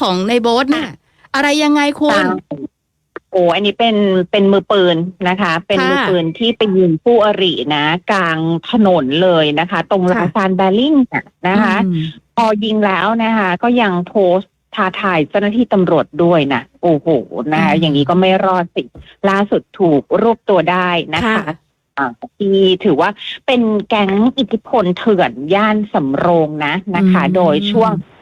ของในโบ๊ทน่ะ อะไรยังไงคุณใช่โอ้อันนี้เป็นเป็นมือปืนนะคะ เป็นค่ะมือปืนที่ไปยิงผู้อรินะ กลางถนนเลยนะคะ ตรงค่ะลาซานแบริ่งน่ะนะคะอืมพอยิงแล้วนะคะ ก็ยังโพสต์ท้าทายเจ้าหน้าที่ตำรวจด้วยนะโอ้โหนะคะอย่างนี้ก็ไม่รอดสิล่าสุดถูกรวบตัวได้นะคะค่ะอ่าที่ถือว่าเป็นแก๊งอิทธิพลเถื่อนย่านสำโรงนะนะคะอืมโดยช่วงอ่า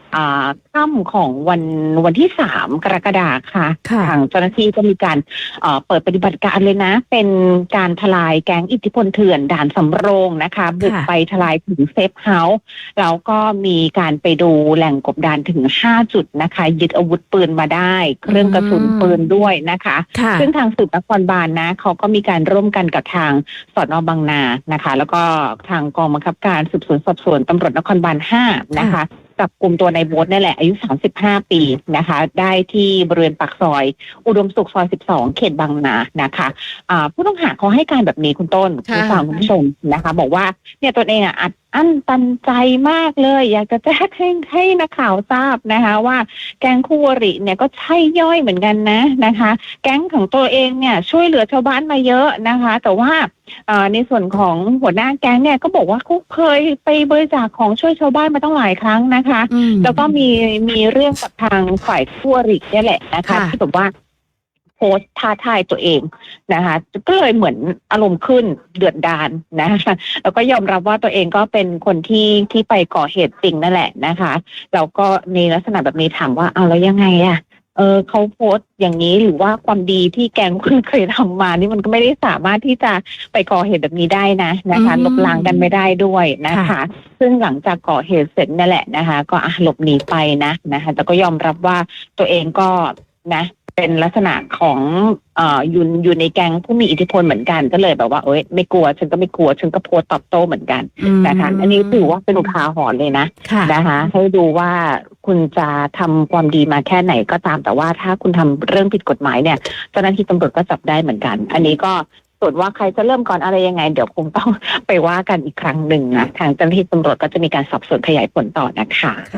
ค่ำของวันวันที่สามกรกฎาคมค่ะค่ะทางเจ้าหน้าที่ก็มีการเอ่อเปิดปฏิบัติการเลยนะ เป็นการทลายแก๊งอิทธิพลเถื่อนด่านสำโรงนะคะบุกไปทลายถึงเซฟเฮาส์แล้วก็มีการไปดูแหล่งกบดานถึง5จุดนะคะ ยึดอาวุธปืนมาได้ เครื่องกระสุนปืนด้วยนะคะค่ะซึ่งทางสืบนครบาลนะเขาก็มีการร่วมกันกับทางสอนอบางนานะคะ แล้วก็ทางกองบังคับการสืบสวนสอบสวนตำรวจนครบาลห้านะคะ จับกลุ่มตัวในายโบ๊ทนี่แหละ อายุ 35 ปีนะคะ ได้ที่บริเวณปากซอย อุดมสุขซอย 12 เขตบางนานะคะอ่าผู้ต้องหาเขาให้การแบบนี้คุณต้นคุณค่ะฟังคุณผู้ชมนะคะ บอกว่าเนี่ยตนเองอะอัด อั้นตันใจมากเลย อยากจะแจ้งให้ให้นักข่าวทราบนะคะ ว่าแก๊งคู่อริเนี่ยก็ใช่ย่อยเหมือนกันนะนะคะ แก๊งของตัวเองเนี่ยช่วยเหลือชาวบ้านมาเยอะนะคะ แต่ว่าเอ่อในส่วนของหัวหน้าแก๊งเนี่ยก็บอกว่าเขาเคยไปบริจาคของช่วยชาวบ้านมาตั้งหลายครั้งนะคะอืมแล้วก็มีมีเรื่องกับทางฝ่ายคู่อริเนี่ยแหละนะคะค่ะที่แบบว่า โพสต์ท้าทายตัวเองนะคะก็เลยเหมือนอารมณ์ขึ้นเดือดดานนะคะแล้วก็ยอมรับว่าตัวเองก็เป็นคนที่ที่ไปก่อเหตุจริงนั่นแหละนะคะแล้วก็ในลักษณะแบบนี้ถามว่าเอาแล้วยังไงอะเออเขาโพสต์อย่างนี้หรือว่าความดีที่แกงคุณเคยทำมา นี่มันก็ไม่ได้สามารถที่จะไปก่อเหตุแบบนี้ได้นะนะคะอืมลบล้างกันไม่ได้ด้วยนะคะค่ะซึ่งหลังจากก่อเหตุเสร็จนั่นแหละนะคะ ก็อะหลบหนีไปนะนะคะ แต่ก็ยอมรับว่าตัวเองก็นะ เป็นลักษณะของเอ่ออยู่อยู่ในแก๊งผู้มีอิทธิพลเหมือนกันก็เลยแบบว่าเอ้ยไม่กลัว ฉันก็ไม่กลัว ฉันก็โพสต์ตอบโต้เหมือนกันนะคะอันนี้ถือว่าเป็นอุทาหรณ์เลยนะค่ะนะคะให้ดูว่าคุณจะทำความดีมาแค่ไหนก็ตามแต่ว่าถ้าคุณทำเรื่องผิดกฎหมายเนี่ยเจ้าหน้าที่ตำรวจก็จับได้เหมือนกัน อันนี้ก็ส่วนว่าใครจะเริ่มก่อนอะไรยังไง เดี๋ยวคงต้องไปว่ากันอีกครั้งหนึ่งนะทางเจ้าหน้าที่ตำรวจก็จะมีการสอบสวนขยายผลต่อนะคะ